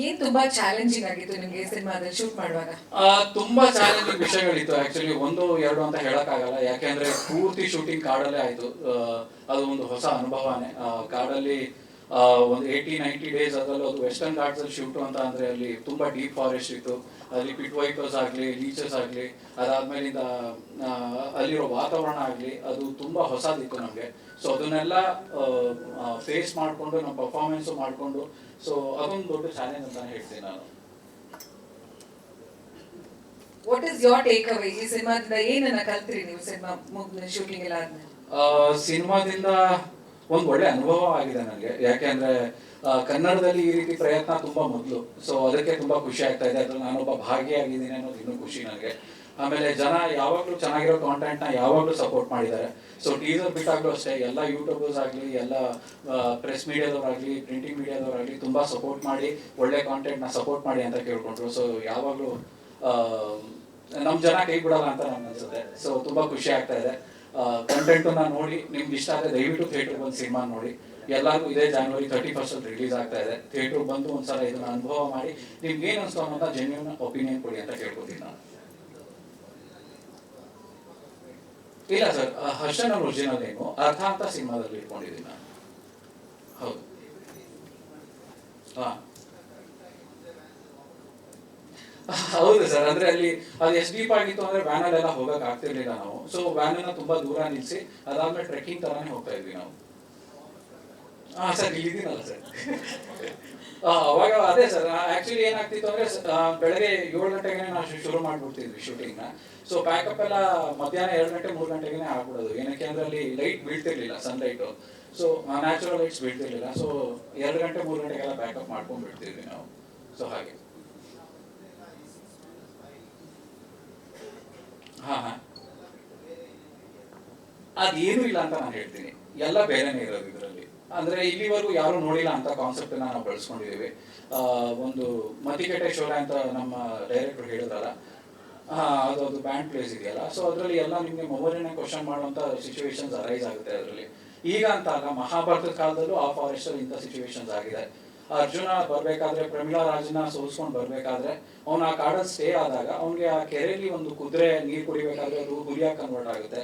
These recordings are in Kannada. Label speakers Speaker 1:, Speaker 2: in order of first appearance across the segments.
Speaker 1: ತುಂಬಾ ಚಾಲೆಂಜಿಂಗ್ ಆಗಿತ್ತು ನಿಮ್ಗೆ ಶೂಟ್ ಮಾಡುವಾಗ?
Speaker 2: ಆ, ತುಂಬಾ ಚಾಲೆಂಜಿಂಗ್ ವಿಷಯಗಳಿತ್ತು ಆಕ್ಚುಲಿ ಒಂದು ಎರಡು ಅಂತ ಹೇಳಕ್ಕಾಗಲ್ಲ. ಯಾಕೆಂದ್ರೆ ಪೂರ್ತಿ ಶೂಟಿಂಗ್ ಕಾಡಲ್ಲೇ ಆಯ್ತು. ಅದು ಒಂದು ಹೊಸ ಅನುಭವನೇ. ಕಾಡಲ್ಲಿ ಒಂದು ಏಯ್ಟಿ ನೈಂಟಿ ಡೇಸ್ ಅದರಲ್ಲಿ ಅದು ವೆಸ್ಟರ್ನ್ ಘಾಟ್ಸ್ ಅಲ್ಲಿ ಶೂಟ್ ಅಂತ ಅಂದ್ರೆ ಅಲ್ಲಿ ತುಂಬಾ ಡೀಪ್ ಫಾರೆಸ್ಟ್ ಇತ್ತು. ಅಲ್ಲಿ ಪಿಟ್ ವೈಪರ್ಸ್ ಆಗ್ಲಿ ಲೀಚಸ್ ಆಗ್ಲಿ ಅದಾದ್ಮೇಲಿಂದ ಅಲ್ಲಿರೋ ವಾತಾವರಣ ಆಗ್ಲಿ ಅದು ತುಂಬಾ ಹೊಸದಿತ್ತು ನಮ್ಗೆ. ಸೊ ಅದನ್ನೆಲ್ಲ ಫೇಸ್ ಮಾಡ್ಕೊಂಡು ನಮ್ಮ ಪರ್ಫಾರ್ಮೆನ್ಸ್ ಮಾಡ್ಕೊಂಡು ಸೊ ಅದೊಂದು ದೊಡ್ಡ ಚಾಲೆಂಜ್ ಅಂತ ಹೇಳ್ತೀನಿ ನಾನು.
Speaker 1: What is your takeaway ಈ ಸಿನಿಮಾದಿಂದ ಏನನ್ನ ಕಲ್ತ್ರಿ ನೀವು ಸಿನಿಮಾ ಶೂಟಿಂಗ್ ಎಲ್ಲ ಆದ್ಮೇಲೆ?
Speaker 2: ಸಿನಿಮಾದಿಂದ ಒಂದು ಒಳ್ಳೆ ಅನುಭವ ಆಗಿದೆ ನನಗೆ ಯಾಕೆಂದ್ರೆ ಕನ್ನಡದಲ್ಲಿ ಈ ರೀತಿ ಪ್ರಯತ್ನ ತುಂಬಾ ಮೊದಲು. ಸೊ ಅದಕ್ಕೆ ತುಂಬಾ ಖುಷಿ ಆಗ್ತಾ ಇದೆ. ಅದ್ರಲ್ಲಿ ನಾನೊಬ್ಬ ಭಾಗಿಯಾಗಿದ್ದೀನಿ ಅನ್ನೋದು ಇನ್ನೂ ಖುಷಿ ನನಗೆ ಆಮೇಲೆ ಜನ ಯಾವಾಗಲೂ ಚೆನ್ನಾಗಿರೋ ಕಾಂಟೆಂಟ್ನ ಯಾವಾಗಲೂ ಸಪೋರ್ಟ್ ಮಾಡಿದ್ದಾರೆ. ಸೊ ಟೀಸರ್ ಬಿಟ್ಟಾಗ್ಲೂ ಅಷ್ಟೇ, ಎಲ್ಲ ಯೂಟ್ಯೂಬರ್ಸ್ ಆಗಲಿ, ಎಲ್ಲ ಪ್ರೆಸ್ ಮೀಡಿಯಾದವರಾಗಲಿ ಪ್ರಿಂಟಿಂಗ್ ಮೀಡಿಯಾದವರಾಗಲಿ ತುಂಬಾ ಸಪೋರ್ಟ್ ಮಾಡಿ, ಒಳ್ಳೆ ಕಾಂಟೆಂಟ್ನ ಸಪೋರ್ಟ್ ಮಾಡಿ ಅಂತ ಕೇಳ್ಕೊಂಡ್ರು. ಸೊ ಯಾವಾಗಲೂ ನಮ್ಮ ಜನ ಕೈ ಬಿಡಲ್ಲ ಅಂತ ನನ್ಗೆ ಅನ್ಸುತ್ತೆ ಸೊ ತುಂಬಾ ಖುಷಿ ಆಗ್ತಾ ಇದೆ. ಕಂಟೆಂಟ್ನ ನೋಡಿ, ನಿಮ್ಗೆ ಇಷ್ಟ ಆದ್ರೆ ದಯವಿಟ್ಟು ಥಿಯೇಟರ್ ಬಂದು ಸಿನಿಮಾ ನೋಡಿ. ಎಲ್ಲರಿಗೂ ಇದೇ ಜಾನ್ವರಿ ತರ್ಟಿ ಅಲ್ಲಿ ರಿಲೀಸ್ ಆಗ್ತಾ ಇದೆ. ಥಿಯೇಟರ್ ಬಂದು ಒಂದ್ಸಲ ಇದನ್ನ ಅನುಭವ ಮಾಡಿ, ನಿಮ್ಗೆ ಏನ್ ಅನ್ಸ್ತು ಅಂತ ಜೆನ್ಯೂನ್ ಒಪಿನಿಯನ್ ಕೊಡಿ ಅಂತ ಕೇಳ್ಕೊತೀನಿ ನಾನು. ಇಲ್ಲ ಸರ್ ಹರ್ಷನ್ ಒರಿಜಿನಲ್ ನೇಮು ಅರ್ಥ ಅಂತ ಸಿನಿಮಾದಲ್ಲಿ ಇಟ್ಕೊಂಡಿದ್ದೀನಿ ನಾನು. ಹೌದು. ಹಾ. ಹೌದು ಸರ್, ಅಂದ್ರೆ ಅಲ್ಲಿ ಅದು ಎಷ್ಟು ಡೀಪ್ ಆಗಿತ್ತು ಅಂದ್ರೆ ವ್ಯಾನ್ ಅಲ್ಲೆಲ್ಲ ಹೋಗಕ್ ಆಗ್ತಿರ್ಲಿಲ್ಲ ನಾವು. ಸೊ ವ್ಯಾನ್ ಅನ್ನ ತುಂಬಾ ದೂರ ನಿಲ್ಸಿ, ಅದಾದ್ಮೇಲೆ ಟ್ರೆಕ್ಕಿಂಗ್ ತರಾನೇ ಹೋಗ್ತಾ ಇದ್ವಿ ನಾವು. ಹಾ ಸರ್, ಇಲ್ಲಿದ್ದೀನಲ್ಲ ಸರ್. ಅವಾಗ ಅದೇ ಸರ್ ಆಕ್ಚುಲಿ ಏನಾಗ್ತಿತ್ತು ಅಂದ್ರೆ ಬೆಳಗ್ಗೆ ಏಳು ಗಂಟೆಗೆ ನಾವು ಶುರು ಮಾಡ್ಬಿಡ್ತಿದ್ವಿ ಶೂಟಿಂಗ್ನ. ಸೊ ಪ್ಯಾಕಪ್ ಎಲ್ಲ ಮಧ್ಯಾಹ್ನ ಎರಡು ಗಂಟೆ, ಮೂರು ಗಂಟೆಗೆ ಆಗ್ಬಿಡೋದು. ಏನಕ್ಕೆ ಅಂದ್ರೆ ಅಲ್ಲಿ ಲೈಟ್ ಬೀಳ್ತಿರ್ಲಿಲ್ಲ ಸನ್ಲೈಟ್ ಸೊ ನ್ಯಾಚುರಲ್ ಲೈಟ್ಸ್ ಬೀಳ್ತಿರ್ಲಿಲ್ಲ. ಸೊ ಎರಡು ಗಂಟೆ, ಮೂರು ಗಂಟೆಗೆಲ್ಲ ಪ್ಯಾಕಪ್ ಮಾಡ್ಕೊಂಡ್ಬಿಡ್ತಿದ್ವಿ ನಾವು. ಸೊ ಹಾಗೆ. ಹಾ ಹಾ. ಅದೇನು ಇಲ್ಲ ಅಂತ ನಾನು ಹೇಳ್ತೀನಿ. ಎಲ್ಲ ಬೇರೆನೇ ಇರೋದು ಇದರಲ್ಲಿ. ಅಂದ್ರೆ ಇಲ್ಲಿವರೆಗೂ ಯಾರು ನೋಡಿಲ್ಲ ಅಂತ ಕಾನ್ಸೆಪ್ಟ್ ನಾವು ಬಳಸ್ಕೊಂಡಿದೀವಿ ಆ, ಒಂದು ಮತಿಕೇಟೆ ಶೋಲೆ ಅಂತ ನಮ್ಮ ಡೈರೆಕ್ಟರ್ ಹಾ ಅದೊಂದು ಬ್ಯಾಂಡ್ ಪ್ಲೇಸ್ ಇದೆಯಲ್ಲ. ಸೊ ಅದರಲ್ಲಿ ಎಲ್ಲ ನಿಮ್ಗೆ ಮೊಬೈಲ್ನ ಕ್ವಶನ್ ಮಾಡುವಂತ ಸಿಚುವೇಶನ್ಸ್ ಅರೈಸ್ ಆಗುತ್ತೆ ಅದರಲ್ಲಿ. ಈಗ ಅಂತ ಮಹಾಭಾರತದ ಕಾಲದಲ್ಲೂ ಆ ಫಾರೆಸ್ಟ್ ಇಂಥ ಸಿಚುವೇಶನ್ಸ್ ಆಗಿದೆ. ಅರ್ಜುನ ಬರ್ಬೇಕಾದ್ರೆ ಪ್ರಮೀಳಾ ರಾಜನ ಸೋಲ್ಸ್ಕೊಂಡು ಬರ್ಬೇಕಾದ್ರೆ ಅವ್ನ ಆ ಕಾಡಲ್ಲಿ ಸ್ಟೇ ಆದಾಗ ಅವ್ನಿಗೆ ಆ ಕೆರೆಯಲ್ಲಿ ಒಂದು ಕುದುರೆ ನೀರ್ ಕುಡಿಬೇಕಾದ್ರೆ ಅದು ಹುಲಿಯಾಗಿ ಕನ್ವರ್ಟ್ ಆಗುತ್ತೆ.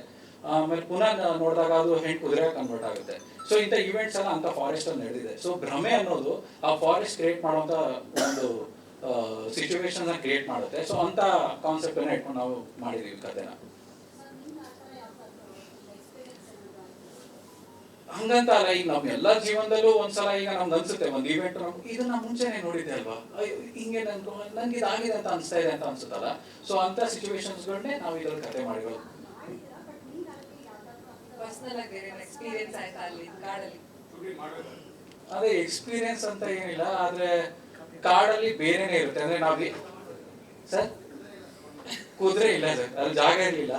Speaker 2: ಆಮೇಲೆ ಪುನಃ ನೋಡಿದಾಗ ಅದು ಹೆಣ್ ಕುದುರೆ ಕನ್ವರ್ಟ್ ಆಗುತ್ತೆ. ಸೊ ಇಂಥ ಇವೆಂಟ್ಸ್ ಎಲ್ಲ ಅಂತ ಫಾರೆಸ್ಟ್ ಅಲ್ಲಿ ನಡೆದಿದೆ. ಸೊ ಭ್ರಮೆ ಅನ್ನೋದು ಆ ಫಾರೆಸ್ಟ್ ಕ್ರಿಯೇಟ್ ಮಾಡುವಂತ ಒಂದು ಸಿಚುವೇಶನ್ ಕ್ರಿಯೇಟ್ ಮಾಡುತ್ತೆ. ಸೊ ಅಂತ ಕಾನ್ಸೆಪ್ಟ್ ಇಟ್ಕೊಂಡು ನಾವು ಮಾಡಿದೀವಿ ಕಥೆನ. ಹಂಗಂತ ಅಲ್ಲ ಈಗ ನಮ್ ಎಲ್ಲ ಜೀವನದಲ್ಲೂ ಒಂದ್ಸಲ ಈಗ ನಮ್ಗೆ ಅನ್ಸುತ್ತೆ ಒಂದು ಇವೆಂಟ್ ಇದನ್ನ ಮುಂಚೆನೆ ನೋಡಿದ್ದೆ ಅಲ್ವಾ? ಹಿಂಗೆ ನನ್ಗೆ ನನ್ಗೆ ಇದಾಗಿದೆ ಅಂತ ಅನ್ಸ್ತಾ ಇದೆ ಅಂತ ಅನ್ಸುತ್ತಲ್ಲ? ಸೊ ಅಂತ ಸಿಚುವೇಶನ್ಸ್ಗಳನ್ನೇ ನಾವು ಇದ್ರಲ್ಲಿ ಕತೆ ಮಾಡಿರೋದು.
Speaker 1: ಪರ್ಸನಲ್ ಆಗಿ ಎಕ್ಸ್ಪೀರಿಯನ್ಸ್ ಆಯ್ತಾ ಅಲ್ಲಿ ಕಾಡಲ್ಲಿ?
Speaker 2: ಅದೇ ಎಕ್ಸ್ಪೀರಿಯನ್ಸ್ ಅಂತ ಏನಿಲ್ಲ ಆದ್ರೆ ಕಾಡಲ್ಲಿ ಬೇರೆನೆ ಇರುತ್ತೆ. ಅಂದ್ರೆ ನಾವ್ ಸರ್? ಕುದುರೆ ಇಲ್ಲ ಸರ್ ಅಲ್ಲಿ ಜಾಗ ಇರಲಿಲ್ಲ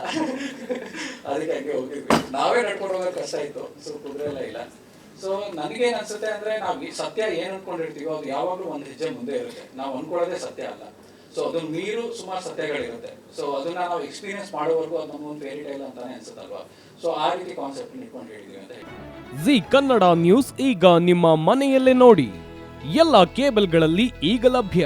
Speaker 2: ಅದಕ್ಕೆ ಹಂಗೆ ಹೋಗಿದ್ವಿ. ನಾವೇ ನಡ್ಕೊಂಡು ಹೋಗೋದು ಕಷ್ಟ ಇತ್ತು, ಸೊ ಕುದುರೆ ಎಲ್ಲ ಇಲ್ಲ. ಸೊ ಏನು ಅನ್ಸುತ್ತೆ ಅಂದ್ರೆ ನಾವು ಸತ್ಯ ಏನ್ ಅನ್ಕೊಂಡಿರ್ತೀವೋ ಅದು ಯಾವಾಗ್ಲೂ ಒಂದು ಹೆಜ್ಜೆ ಮುಂದೆ ಇರುತ್ತೆ. ನಾವು ಅನ್ಕೊಳ್ಳೋದೇ ಸತ್ಯ ಅಲ್ಲ. ಸೊ ಅದನ್ನ ಮೀರು ಸುಮಾರು ಸತ್ಯಗಳಿರುತ್ತೆ. ಸೊ ಅದನ್ನ ನಾವು ಎಕ್ಸ್ಪೀರಿಯನ್ಸ್ ಮಾಡೋವರೆಗೂ ಅದು ನಮ್ಗೊಂದು ಫೇರಿ ಟೈಲ್ ಅಂತಾನೆ ಅನ್ಸುತ್ತಲ್ವಾ? ಸೊ ಆ ರೀತಿ ಕಾನ್ಸೆಪ್ಟ್ ಇಟ್ಕೊಂಡು ಹೇಳಿದ್ವಿ ಅಂತ
Speaker 3: ಜಿ ಕನ್ನಡ ನ್ಯೂಸ್ ಈಗ ನಿಮ್ಮ ಮನೆಯಲ್ಲೇ ನೋಡಿ. ಎಲ್ಲ ಕೇಬಲ್ಗಳಲ್ಲಿ ಈಗ ಲಭ್ಯ.